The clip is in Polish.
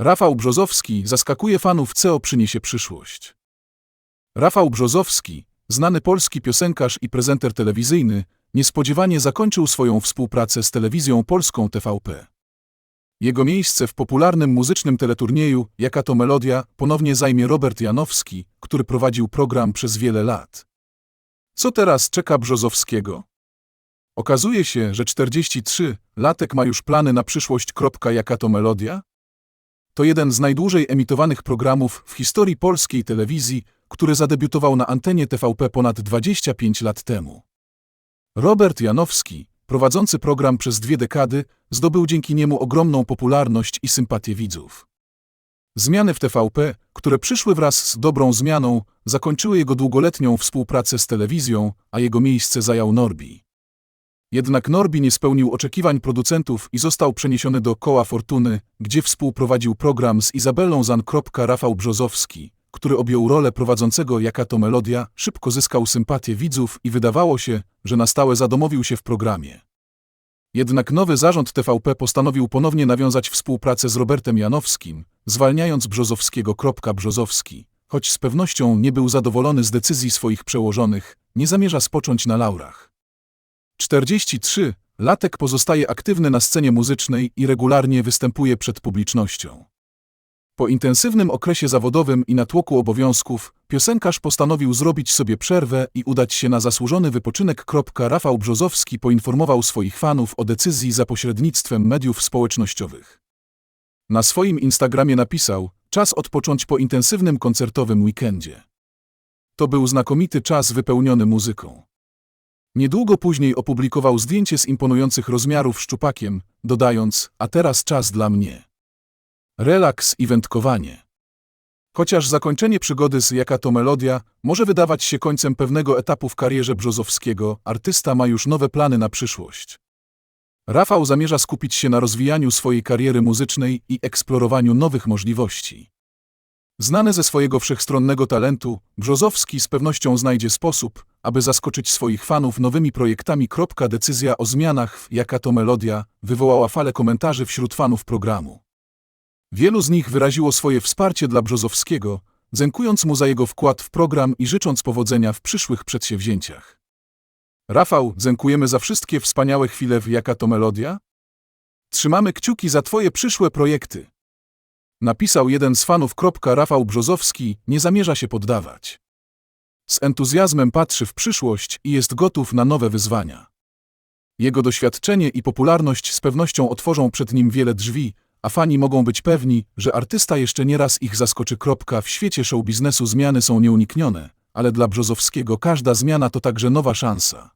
Rafał Brzozowski zaskakuje fanów, co przyniesie przyszłość. Rafał Brzozowski, znany polski piosenkarz i prezenter telewizyjny, niespodziewanie zakończył swoją współpracę z telewizją polską TVP. Jego miejsce w popularnym muzycznym teleturnieju Jaka to melodia ponownie zajmie Robert Janowski, który prowadził program przez wiele lat. Co teraz czeka Brzozowskiego? Okazuje się, że 43 latek ma już plany na przyszłość. Jaka to melodia? To jeden z najdłużej emitowanych programów w historii polskiej telewizji, który zadebiutował na antenie TVP ponad 25 lat temu. Robert Janowski, prowadzący program przez dwie dekady, zdobył dzięki niemu ogromną popularność i sympatię widzów. Zmiany w TVP, które przyszły wraz z dobrą zmianą, zakończyły jego długoletnią współpracę z telewizją, a jego miejsce zajął Norbi. Jednak Norbi nie spełnił oczekiwań producentów i został przeniesiony do Koła Fortuny, gdzie współprowadził program z Izabelą Zan. Rafał Brzozowski, który objął rolę prowadzącego Jaka to melodia, szybko zyskał sympatię widzów i wydawało się, że na stałe zadomowił się w programie. Jednak nowy zarząd TVP postanowił ponownie nawiązać współpracę z Robertem Janowskim, zwalniając Brzozowskiego. Brzozowski, choć z pewnością nie był zadowolony z decyzji swoich przełożonych, nie zamierza spocząć na laurach. 43 latek pozostaje aktywny na scenie muzycznej i regularnie występuje przed publicznością. Po intensywnym okresie zawodowym i natłoku obowiązków, piosenkarz postanowił zrobić sobie przerwę i udać się na zasłużony wypoczynek. Rafał Brzozowski poinformował swoich fanów o decyzji za pośrednictwem mediów społecznościowych. Na swoim Instagramie napisał: Czas odpocząć po intensywnym koncertowym weekendzie. To był znakomity czas wypełniony muzyką. Niedługo później opublikował zdjęcie z imponujących rozmiarów szczupakiem, dodając: A teraz czas dla mnie. Relaks i wędkowanie. Chociaż zakończenie przygody z Jaka to melodia może wydawać się końcem pewnego etapu w karierze Brzozowskiego, artysta ma już nowe plany na przyszłość. Rafał zamierza skupić się na rozwijaniu swojej kariery muzycznej i eksplorowaniu nowych możliwości. Znany ze swojego wszechstronnego talentu, Brzozowski z pewnością znajdzie sposób, aby zaskoczyć swoich fanów nowymi projektami. Decyzja o zmianach w Jaka to melodia wywołała falę komentarzy wśród fanów programu. Wielu z nich wyraziło swoje wsparcie dla Brzozowskiego, dziękując mu za jego wkład w program i życząc powodzenia w przyszłych przedsięwzięciach. Rafał, dziękujemy za wszystkie wspaniałe chwile w Jaka to melodia? Trzymamy kciuki za Twoje przyszłe projekty. Napisał jeden z fanów. Rafał Brzozowski nie zamierza się poddawać. Z entuzjazmem patrzy w przyszłość i jest gotów na nowe wyzwania. Jego doświadczenie i popularność z pewnością otworzą przed nim wiele drzwi, a fani mogą być pewni, że artysta jeszcze nie raz ich zaskoczy. W świecie show biznesu zmiany są nieuniknione, ale dla Brzozowskiego każda zmiana to także nowa szansa.